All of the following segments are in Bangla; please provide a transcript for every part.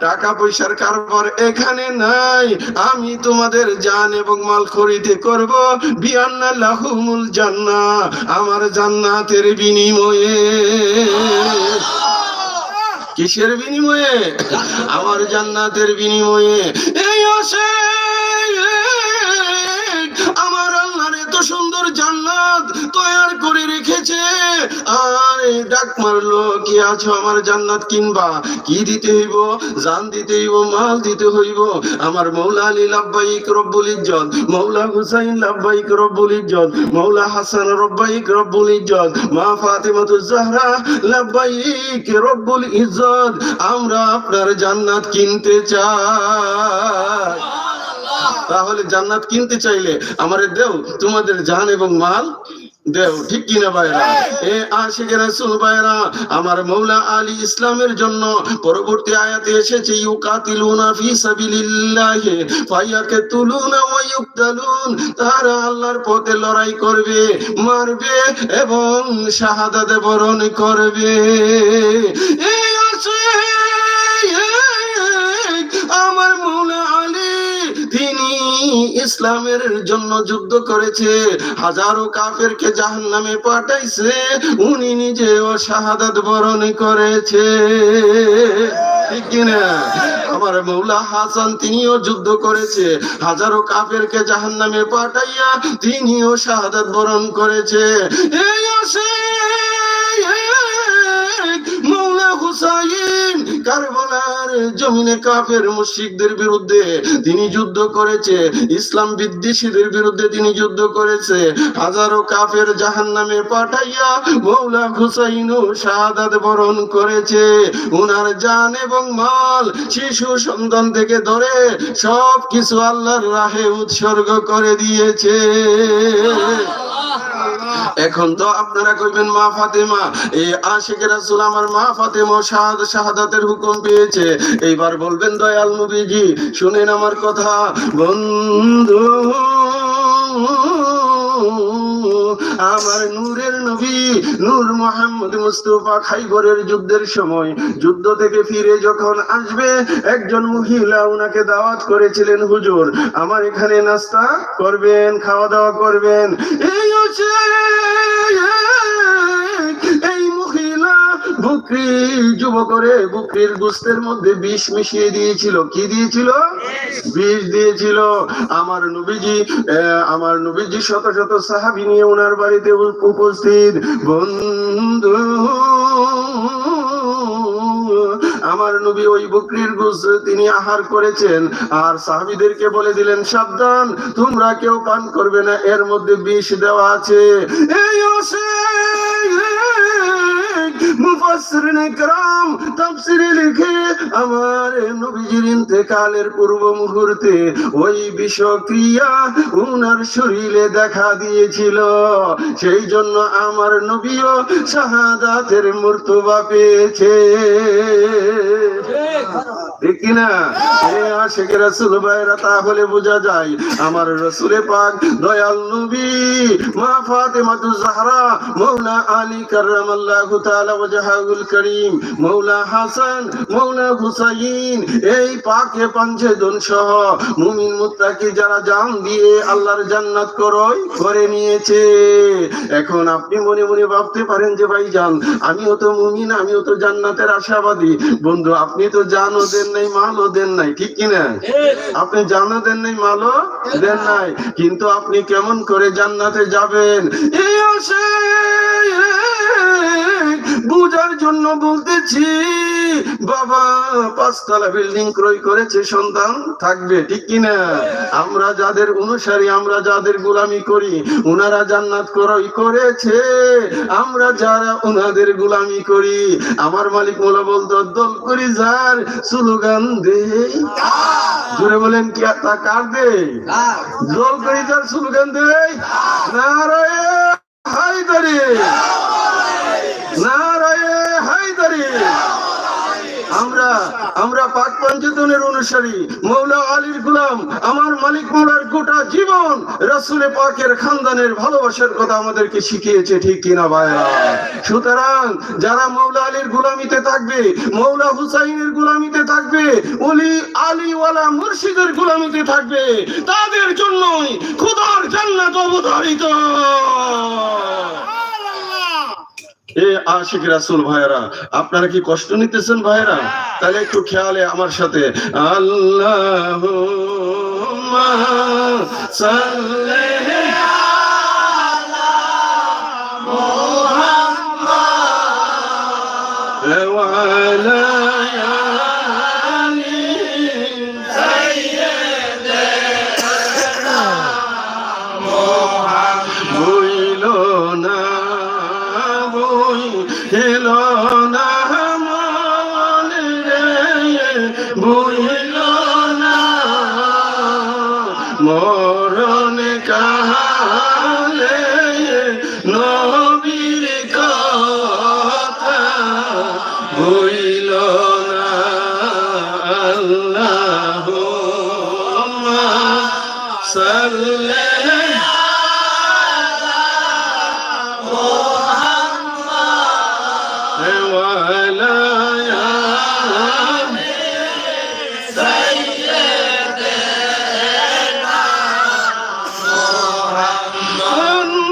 টাকা পয়সার কারবার এখানে নাই। আমি তোমাদের জান এবং মাল খরিদে করব। বিয়ান্না লাহুমুল জান্না, আমার জান্নাতের বিনিময়ে। কিসের বিনিময়ে? আমার জান্নাতের বিনিময়ে। এই আসে জান্নাত তৈয়ার করে রেখেছে। আর ডাক মারলো, কি আছো আমার জান্নাত কিনবা? কি দিতে হইব? জান দিতে হইব, মাল দিতে হইব? আমার মৌলা আলী লাব্বাইক রব্বুল ইজ্জত, মৌলা হুসাইন লাব্বাইক রব্বুল ইজ্জত, মৌলা হাসান রব্বাইক রব্বুল ইজ্জত, মা জাহরা লাব্বাইক রব্বুল ইজ্জত। আমরা আপনার জান্নাত কিনতে চাই। তাহলে জান্নাত কিনতে চাইলে আমারে দেও, তোমাদের জান এবং মাল দেও। ঠিক কিনা ভাইরা এ আশিকের রাসূল ভাইরা আমার মৌলা আলী ইসলামের জন্য পরবর্তী আয়াতে এসেছে, ইউকাতিলুনা ফি সাবিলিল্লাহি, ফায়াকাতুলুনা ওয়া ইউকতালুন তারা আল্লাহর পথে লড়াই করবে, মারবে এবং শাহাদাত বরণ করবে। এই আছে ইসলামের জন্য যুদ্ধ করেছে, হাজারো কাফেরকে জাহান নামে পাঠাইছে, উনি নিজেও শাহাদাত বরণ করেছে। ঠিক কিনা? আমার মৌলা হাসান তিনিও যুদ্ধ করেছে, হাজারো কাফেরকে জাহান নামে পাঠাইয়া তিনিও শাহাদাত বরণ করেছে। এই আসে হুসাইন কারবালার জমিনে কাফের বিরুদ্ধে তিনি যুদ্ধ করেছে, ইসলাম বিদ্বেষীদের বিরুদ্ধে তিনি যুদ্ধ করেছে, হাজারো কাফের পাঠাইয়া মৌলা শাহাদাত বরণ করেছে। উনার জান এবং মাল, শিশু সন্তান থেকে ধরে সব কিছু আল্লাহর রাহে উৎসর্গ করে দিয়েছে। এখন তো আপনারা কইবেন, মা ফাতেমা। এই আশিকের রাসূল আমার মা ফাতেমা শাহাদ শাহাদাতের হুকুম পেয়েছে। এইবার বলবেন, দয়াল নবীজি, শুনেন আমার কথা। বন্ধু আমার নূরের নবী, নূর মোহাম্মদ মুস্তফা খাইবরের যুদ্ধের সময়, যুদ্ধ থেকে ফিরে যখন আসবে, একজন মহিলা উনাকে দাওয়াত করেছিলেন, হুজুর, আমার এখানে নাস্তা করবেন খাওয়া দাওয়া করবেন। এই হচ্ছে মধ্যে বিষ মিশিয়ে দিয়েছিল। কি দিয়েছিল? বিষ দিয়েছিল। আমার নবীজি আমার নবীজি শত শত সাহাবি নিয়ে ওনার বাড়িতে উপস্থিত। বন্ধু, আমার নবী ওই বকরির গুস তিনি আহার করেছেন। আর সাহাবিদেরকে বলে দিলেন, সাবধান, তোমরা কেউ পান করবে না, এর মধ্যে বিষ দেওয়া আছে। এই আসে মুফাসসিরিন کرام তাফসিরে লিখে আমার নবীজির ইন্তেকালের পূর্ব মুহূর্তে ওই বিষক্রিয়া উনার শরীরে দেখা দিয়েছিল। সেই জন্য আমার নবীও শাহাদাতের মর্তবা পেয়েছে। রাসূল, ভাইরা, তাহলে বোঝা যায় আমার পাক দয়াল নবী, মা ফাতেমাতু জাহরা আলী তাআলা করিম হাসান হুসাইন, এই পাকে পাঞ্চেদন সহ মুমিন মুত্তাকি যারা জান দিয়ে আল্লাহর জান্নাত করে নিয়েছে। এখন আপনি মনে মনে ভাবতে পারেন যে ভাই জান আমিও তো মুমিন, আমিও তো জান্নাতের আশাবাদী। বন্ধু, আপনি তো জানও দেন নাই মালও দেন নাই ঠিক কিনা আপনি জানও দেন নাই মালও দেন নাই কিন্তু আপনি কেমন করে জান্নাতে যাবেন? এই আসে বুঝার জন্য বলতেছি, বাবা পাঁচতলা বিল্ডিং ক্রয় করেছে, সন্তান থাকবে, ঠিক কিনা? আমরা যাদের অনুসারী, আমরা যাদের গোলামি করি, উনারা জান্নাত ক্রয় করেছে। আমরা যারা উনাদের গোলামি করি, আমার মালিক মোলা বলতো, দল করি যার স্লোগান দে জুড়ে বলেন কি তা কার দে দল করি যার স্লোগান দে নারায় হায়দারি। নারায় হায়দারি। আমরা পাক পঞ্চতনের অনুসারী। মৌলা আলীর গুলাম, আমার মালিক মৌলার গোটা জীবন রাসুলে পাকের খানদানের ভালোবাসার কথা আমাদেরকে শিখিয়েছে, ঠিক কিনা ভাইয়া সুতরাং যারা মৌলা আলীর গুলামিতে থাকবে, মৌলা হুসাইনের গুলামিতে থাকবে অলি আলীওয়ালা মুর্শিদের গুলামিতে থাকবে, তাদের জন্যই খুদার জান্নাত অবধারিত। এ আশিক রাসুল ভাইরা আপনারা কি কষ্ট নিতেছেন ভাইরা তাহলে একটু খেয়ালে আমার সাথে। আল্লাহ বইল কালে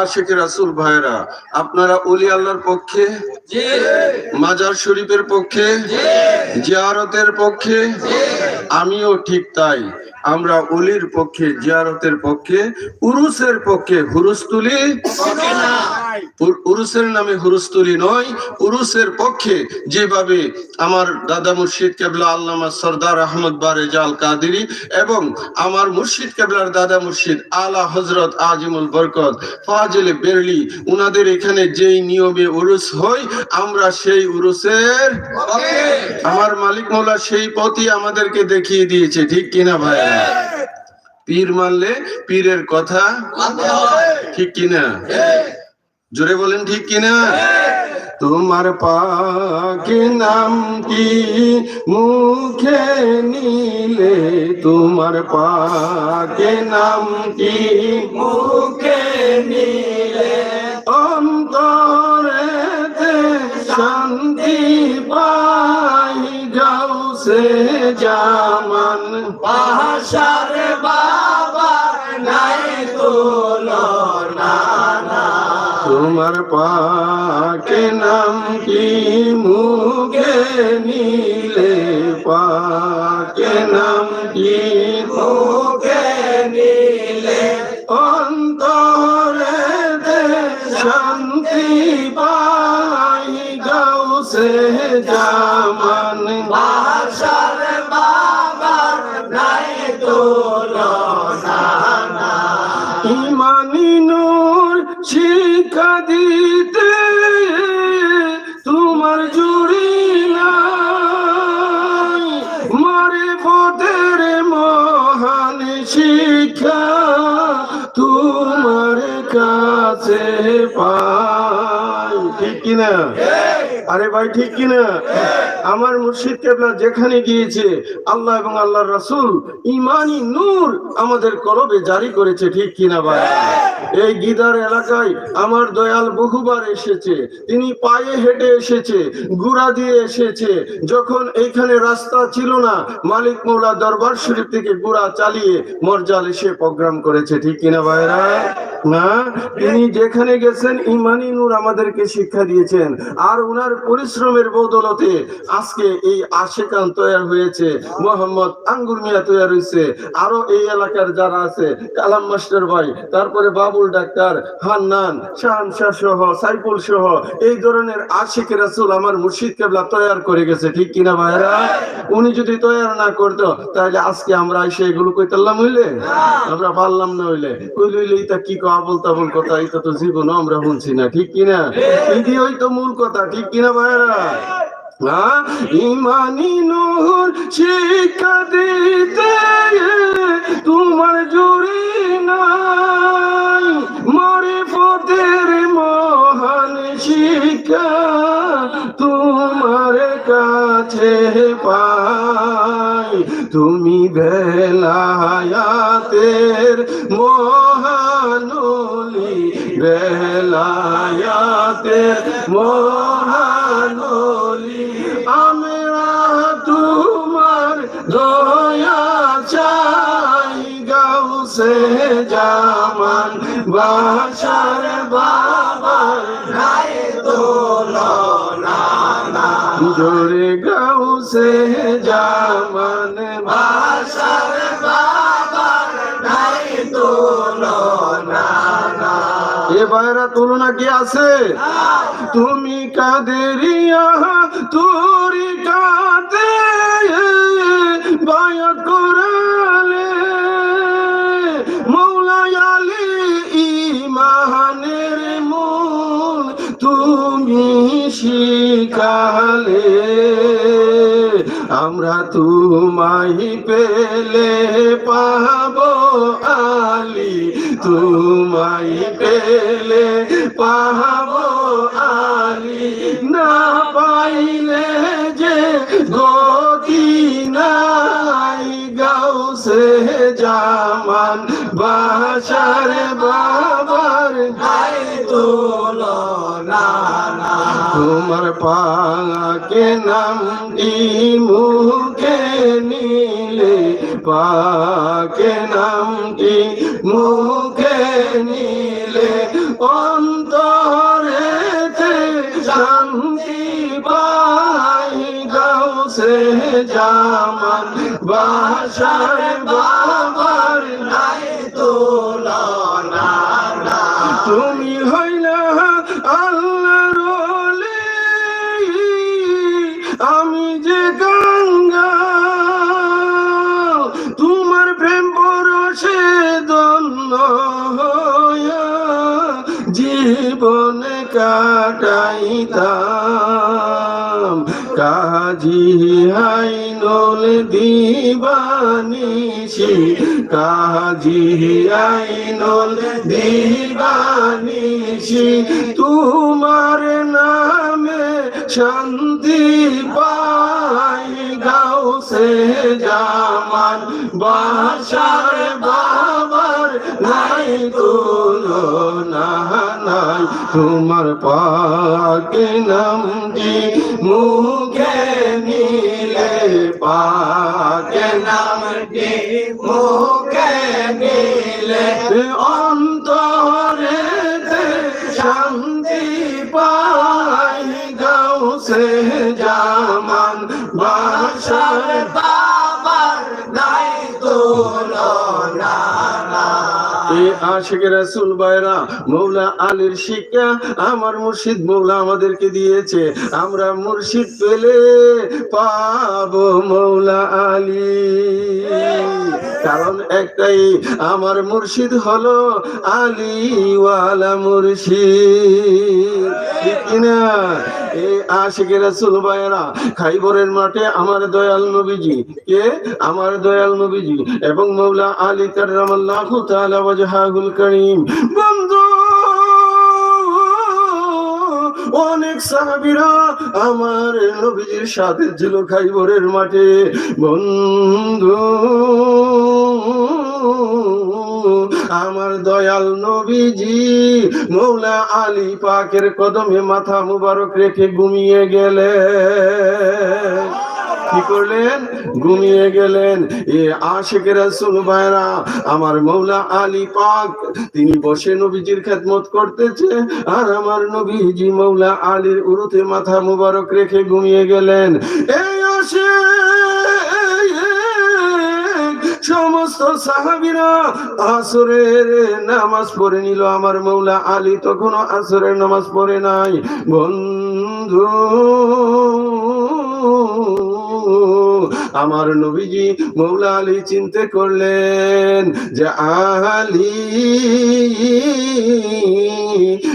আশেখ রাসুল ভাইরা আপনারা অলি আল্লাহর পক্ষে, মাজার শরীফের পক্ষে, জিয়ারতের পক্ষে, আমিও ঠিক তাই। আমরা অলির পক্ষে জিয়ারতের পক্ষে উরুসের পক্ষে হুরুস্তুলি উর- উরুসের নামে হুরুস্তুলি নয় উরুসের পক্ষে যেভাবে আমার দাদা মুর্শিদ কেবলা আল্লামা সর্দার আহমদ বারেজাল কাদিরি এবং আমার মুর্শিদ কেবলার দাদা মুর্শিদ আলা হজরত আজিমুল বরকত ফাজলে বেরলি উনাদের এখানে যেই নিয়মে উরুস হয় আমরা সেই উরুসের আমার মালিক মৌলা সেই পথই আমাদেরকে দেখিয়ে দিয়েছে ঠিক কিনা ভাই পীর মানলে পীরের কথা ঠিক কিনা? জোরে বলেন ঠিক কিনা? তোমার পাকে নাম কি? মুখে নিলে তোমার পাকে নাম কি? মুখে নিলে অন্তরেতে শান্তি যাও সে জামান পাহাসার বাবার নাই তুলনা তোমার পাকে নাম কি মুখে নিলে পাকে নাম কি মুখে নিলে অন্তরে দে শান্তি পাই গাও সে জামান পাহাসার বাবার নাই তুলনা ইমানি নূর শিক্ষা দিতে তোমার জুড়ি নাই। মারে পথের মহান শিক্ষা তোমার কাছে পাই। ঠিক কিনা? আরে ভাই, ঠিক কিনা? আমার মুর্শিদ কেবলা যেখানে গিয়েছে, আল্লাহ এবং আল্লাহর রাসূল ইমানি নূর আমাদের কলবে জারি করেছে, ঠিক কিনা ভাই? এই গিদার এলাকায় আমার দয়াল বহুবার এসেছে, তিনি পায়ে হেঁটে এসেছে, গুড়া দিয়ে এসেছে, যখন এইখানে রাস্তা ছিল না, মালিক মৌলা দরবার শরীফ থেকে গুড়া চালিয়ে মরজাল এসে প্রোগ্রাম করেছে, ঠিক কিনা ভাইরা না? তিনি যেখানে গেছেন ইমানি নূর আমাদেরকে শিক্ষা দিয়েছেন, আর উনার পরিশ্রমের বদলতে আজকে এই আশেকান তৈরি হয়েছে। মোহাম্মদ আঙ্গুর মিয়া তৈরি হয়েছে। আরও এই এলাকার যারা আছে কালাম মাস্টার ভাই তারপরে বাবুল ডাক্তার হান্নান শাহান শাহ সহ সাইফুল সহ এই ধরনের আশিক রাসুল আমার মুর্শিদ কেবলা তৈরি করে গেছে। ঠিক কিনা ভাইরা উনি যদি তৈরি না করতো তাহলে আজকে আমরা এসে এগুলো কইতাল্লাম হইলে? আমরা পারলাম না হইলে। কইলে হইলে এটা কি কো আবল তাবল কথা? এটা তো জীবন আমরা শুনছি না। ঠিক কিনা? এটি হয়তো মূল কথা। ঠিক কিনা ভাইরা হ্যাঁ? ইমানি নূর শিক্ষা দিতে তোমার জুড়ি নাই। মরে পথের মহান শিক্ষা তোমার কাছে পাই। তুমি বেলায়াতের মহানলি বেলায়াতের মহানলি বাসার বাবার নাই জোরে জামান আশার বাবার নাই তুলনা কি আছে? তুমি কাদেরিয়া তোরি কাতে বায়াত আমরা তোমায় পেলে পাবো আলী। তোমায় পেলে পাবো আলী। না পাইলে যে গতি নাই, গাউসে জামান বাসার বাবার তোমার পাকে নামটি মুখে নিলে? পাকে নামটি মুখে নিলে? অন্তরেতে শান্তি পাই গাউসে জামান বাসার বাবার জীবনে কাটাইতাম। কাজী আইনল দিবানিসি কাজী আইনল দিবানিসি তোমার নামে শান্তি পাই। গাও সে জামান। বাসার বাবার নাই নাই তোমার পাকে নামটি মুখে মিলে পাকে নামটি মুখে নিলে আমাদেরকে দিয়েছে। আমরা মুর্শিদ পেলে পাবো মৌলা আলী। কারণ একটাই, আমার মুর্শিদ হলো আলীওয়ালা মুর্শিদ। কিনা? খাইবরের মাঠে আমার দয়াল নবীজি, কে? আমার দয়াল নবীজি এবং মৌলা আলী কাররামাল্লাহু তাআলা ওয়াজহাহুল কারীম। বন্ধু, অনেক সাহাবীরা আমার নবীজির সাথে ছিল খাইবরের মাঠে। বন্ধু, আমার দয়াল নবীজি মৌলা আলী পাকের কদমে মাথা মুবারক রেখে ঘুমিয়ে গেলে কি করলেন? ঘুমিয়ে গেলেন। এ আশেকেরা শুনু ভাইরা, আমার মৌলা আলী পাক, তিনি বসে নবীজির খেদমত করতেছে, আর আমার নবীজি মৌলা আলীর উরুতে মাথা মুবারক রেখে ঘুমিয়ে গেলেন। এই আসে সমস্ত সাহাবিরা আসরের নামাজ পড়ে নিল। আমার মৌলা আলী তখনও আসরের নামাজ পড়ে নাই। বন্ধু আমার নবীজি মৌলা আলী চিনতে করলেন যে আলী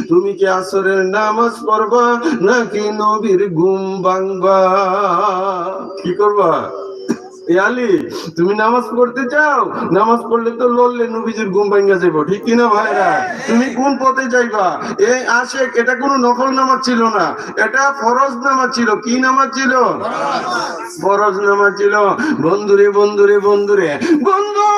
তুমি কি আসরের নামাজ পড়বা নাকি নবীর ঘুম ভাঙবা? কি করবা? আলী তুমি নামাজ পড়তে চাও? নামাজ পড়লে তো লড়লে নবীজির ঘুম ভাঙ্গা যাব ঠিক কিনা ভাইরা? তুমি কোন পথে যাইবা? এই আশেক এটা কোনো নকল নামাজ ছিল না এটা ফরজ নামাজ ছিল কি নামাজ ছিল? ফরজ নামাজ ছিল। বন্ধুরে বন্ধুরে বন্ধুরে বন্ধু!